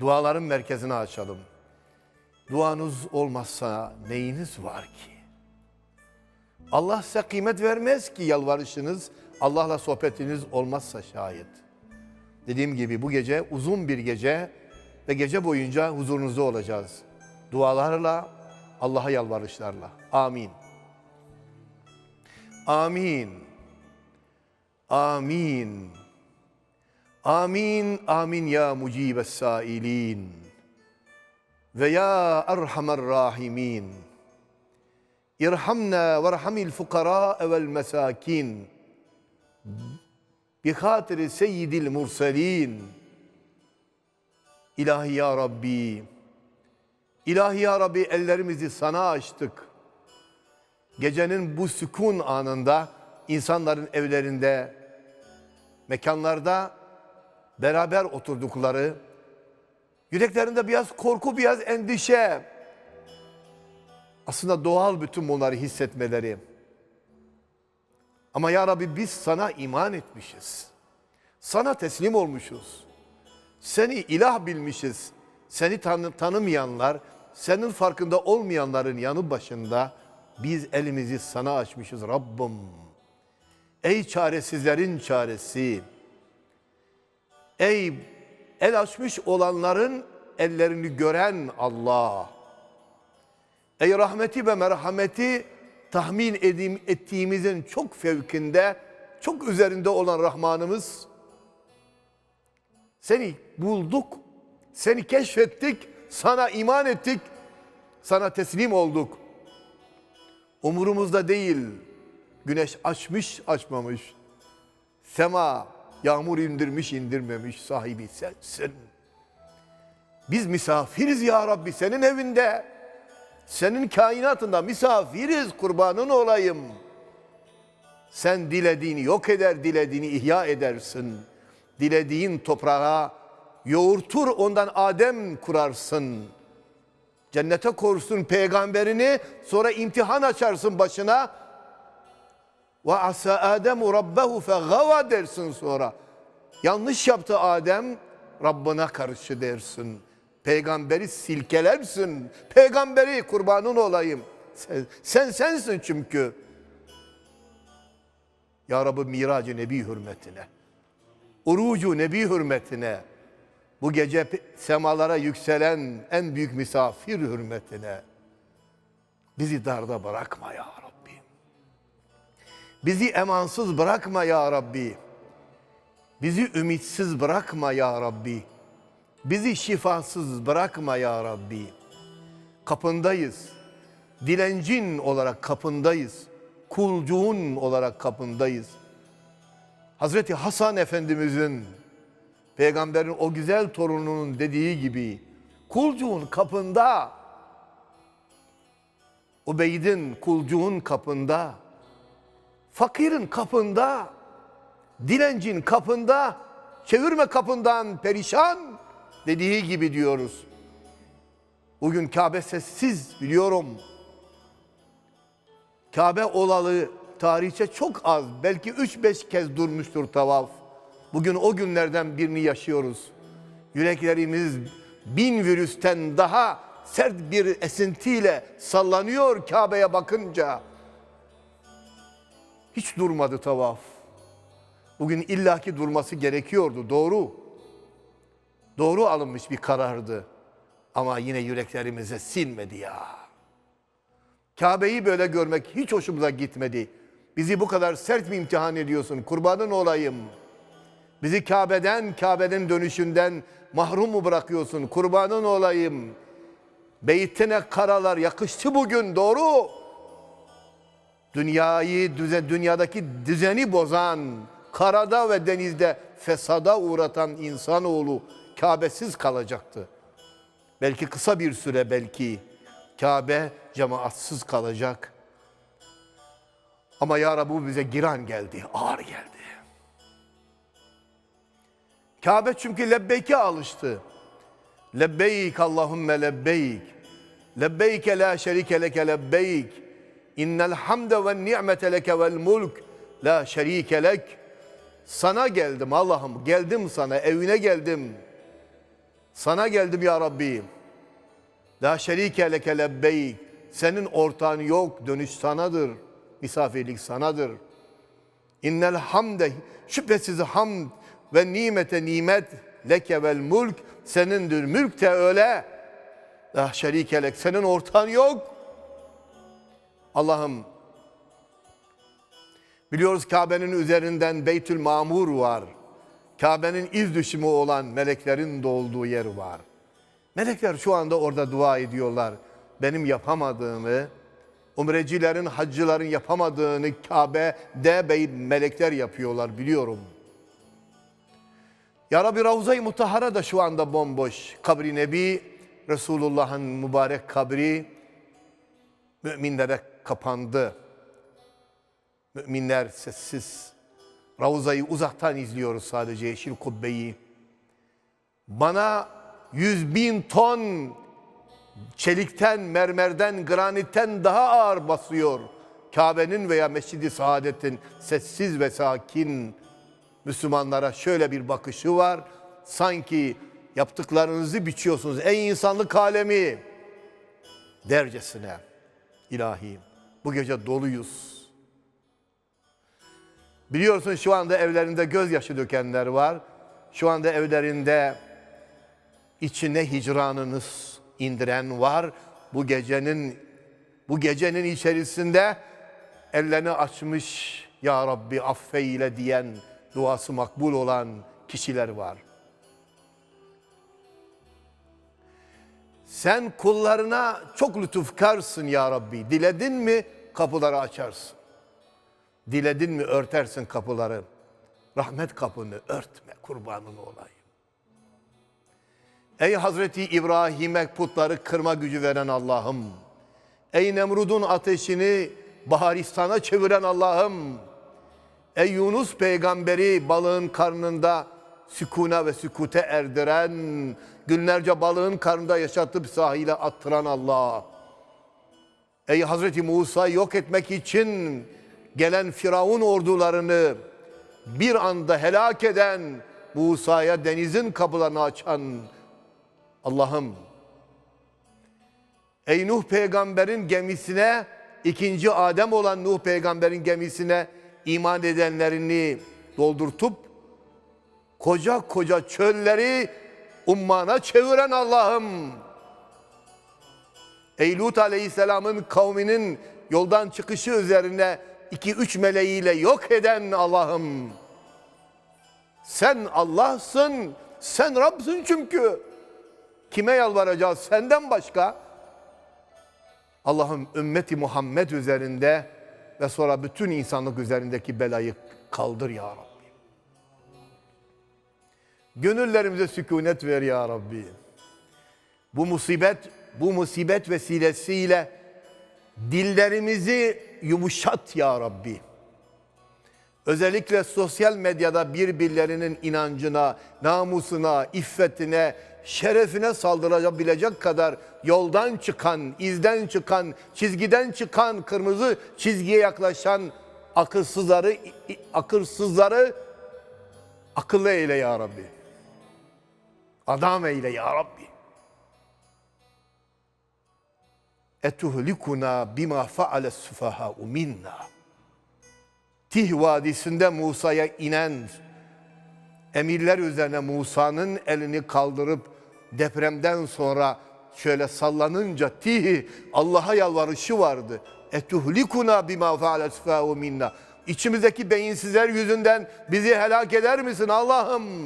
Duaların merkezini açalım. Duanız olmazsa neyiniz var ki? Allah size kıymet vermez ki yalvarışınız, Allah'la sohbetiniz olmazsa şayet. Dediğim gibi bu gece uzun bir gece ve gece boyunca huzurunuzda olacağız. Dualarla, Allah'a yalvarışlarla. Amin. Amin. Amin. Amin, amin ya mucibes sailin. Ve ya erhamer rahimin. İrhamna ve rahmil fukara vel mesakin. Bi hatiri seyyidil murselin. İlahi ya Rabbi. İlahi ya Rabbi ellerimizi sana açtık. Gecenin bu sükun anında insanların evlerinde, mekanlarda beraber oturdukları, yüreklerinde biraz korku, biraz endişe, aslında doğal bütün bunları hissetmeleri. Ama ya Rabbi biz sana iman etmişiz. Sana teslim olmuşuz. Seni ilah bilmişiz. Seni tanı tanımayanlar, senin farkında olmayanların yanı başında biz elimizi sana açmışız Rabbim. Ey çaresizlerin çaresi. Ey el açmış olanların ellerini gören Allah. Ey rahmeti ve merhameti tahmin ettiğimizin çok fevkinde, çok üzerinde olan Rahmanımız. Seni bulduk, seni keşfettik, sana iman ettik, sana teslim olduk. Umurumuzda değil, güneş açmış açmamış, sema yağmur indirmiş indirmemiş sahibi sensin. Biz misafiriz ya Rabbi senin evinde. Senin kainatında misafiriz kurbanın olayım. Sen dilediğini yok eder, dilediğini ihya edersin. Dilediğin toprağa yoğurtur ondan Adem kurarsın. Cennete korsun peygamberini sonra imtihan açarsın başına. Ve asa Ademu rabbehu fegava dersin sonra. Yanlış yaptı Adem, Rabbına karşı dersin. Peygamberi silkelersin. Peygamberi kurbanın olayım. Sen, sen sensin çünkü. Ya Rabbi miracı nebi hürmetine. Urucu nebi hürmetine. Bu gece semalara yükselen en büyük misafir hürmetine. Bizi darda bırakma ya Rabbi. Bizi emansız bırakma ya Rabbi. Bizi ümitsiz bırakma ya Rabbi. Bizi şifasız bırakma ya Rabbi. Kapındayız. Dilencin olarak kapındayız. Kulcuğun olarak kapındayız. Hazreti Hasan Efendimizin peygamberin o güzel torununun dediği gibi kulcuğun kapında Ubeyd'in kulcuğun kapında fakirin kapında dilencin kapında çevirme kapından perişan dediği gibi diyoruz. Bugün Kabe sessiz biliyorum. Kabe olalı tarihçe çok az, belki 3-5 kez durmuştur tavaf. Bugün o günlerden birini yaşıyoruz. Yüreklerimiz bin virüsten daha sert bir esintiyle sallanıyor Kabe'ye bakınca. Hiç durmadı tavaf. Bugün illaki durması gerekiyordu, doğru. Doğru alınmış bir karardı. Ama yine yüreklerimize sinmedi ya. Kabe'yi böyle görmek hiç hoşumuza gitmedi. Bizi bu kadar sert mi imtihan ediyorsun? Kurbanın olayım. Bizi Kabe'den, Kabe'nin dönüşünden mahrum mu bırakıyorsun? Kurbanın olayım. Beytine karalar yakıştı bugün doğru. Dünyayı, düzen, dünyadaki düzeni bozan, karada ve denizde fesada uğratan insanoğlu Kabe'siz kalacaktı. Belki kısa bir süre belki Kabe cemaatsız kalacak. Ama ya Rabbi bize giran geldi, ağır geldi. Kabe çünkü lebbeyke alıştı. Lebbeyk Allahümme lebbeyk. Lebbeyke la şerike leke lebbeyk. İnnel hamde ve ni'mete leke vel mulk. La şerike lek. Sana geldim Allah'ım. Geldim sana. Evine geldim. Sana geldim ya Rabbi. La şerike leke lebbeyk. Senin ortağın yok. Dönüş sanadır. Misafirlik sanadır. İnnel hamde şüphesiz hamd ve nimete nimet leke vel mulk senindir. Mülk de öyle. La şerike lek. Senin ortağın yok. Allah'ım biliyoruz Kabe'nin üzerinden Beytül Mamur var. Kabe'nin iz düşümü olan meleklerin dolduğu yer var. Melekler şu anda orada dua ediyorlar. Benim yapamadığımı, umrecilerin, haccıların yapamadığını Kabe'de bey melekler yapıyorlar biliyorum. Ya Rabbi Ravza-i Mutahhara da şu anda bomboş. Kabri Nebi, Resulullah'ın mübarek kabri müminlere kapandı. Müminler sessiz. Ravza'yı uzaktan izliyoruz sadece yeşil kubbeyi. Bana yüz bin ton çelikten, mermerden, granitten daha ağır basıyor. Kabe'nin veya Mescid-i Saadet'in sessiz ve sakin Müslümanlara şöyle bir bakışı var. Sanki yaptıklarınızı biçiyorsunuz. Ey insanlık alemi dercesine ilahim. Bu gece doluyuz. Biliyorsun şu anda evlerinde gözyaşı dökenler var. Şu anda evlerinde içine hicranınız indiren var. Bu gecenin bu gecenin içerisinde ellerini açmış ya Rabbi affeyle diyen duası makbul olan kişiler var. Sen kullarına çok lütufkarsın ya Rabbi. Diledin mi kapıları açarsın. Diledin mi örtersin kapıları. Rahmet kapını örtme kurbanın olayım. Ey Hazreti İbrahim'e putları kırma gücü veren Allah'ım. Ey Nemrud'un ateşini Baharistan'a çeviren Allah'ım. Ey Yunus peygamberi balığın karnında sükuna ve sükute erdiren, günlerce balığın karnında yaşatıp sahile attıran Allah. Ey Hazreti Musa yok etmek için gelen Firavun ordularını bir anda helak eden Musa'ya denizin kapılarını açan Allah'ım. Ey Nuh peygamberin gemisine ikinci Adem olan Nuh peygamberin gemisine iman edenlerini doldurtup koca koca çölleri ummana çeviren Allah'ım. Ey Lut aleyhisselamın kavminin yoldan çıkışı üzerine iki üç meleğiyle yok eden Allah'ım. Sen Allah'sın, sen Rab'sın çünkü. Kime yalvaracağız senden başka? Allah'ım ümmeti Muhammed üzerinde ve sonra bütün insanlık üzerindeki belayı kaldır ya Rabbi. Gönüllerimize sükunet ver ya Rabbi. Bu musibet, bu musibet vesilesiyle dillerimizi yumuşat ya Rabbi. Özellikle sosyal medyada birbirlerinin inancına, namusuna, iffetine, şerefine saldırabilecek kadar yoldan çıkan, izden çıkan, çizgiden çıkan, kırmızı çizgiye yaklaşan akılsızları, akılsızları akıllı eyle ya Rabbi. Adam eyle ya Rabbi. Etuhlikuna bima faale sufaha'u minna. Tih Vadisi'nde Musa'ya inen emirler üzerine Musa'nın elini kaldırıp depremden sonra şöyle sallanınca Tih Allah'a yalvarışı vardı. Etuhlikuna bima faale sufaha'u minna. İçimizdeki beyinsizler yüzünden bizi helak eder misin Allah'ım?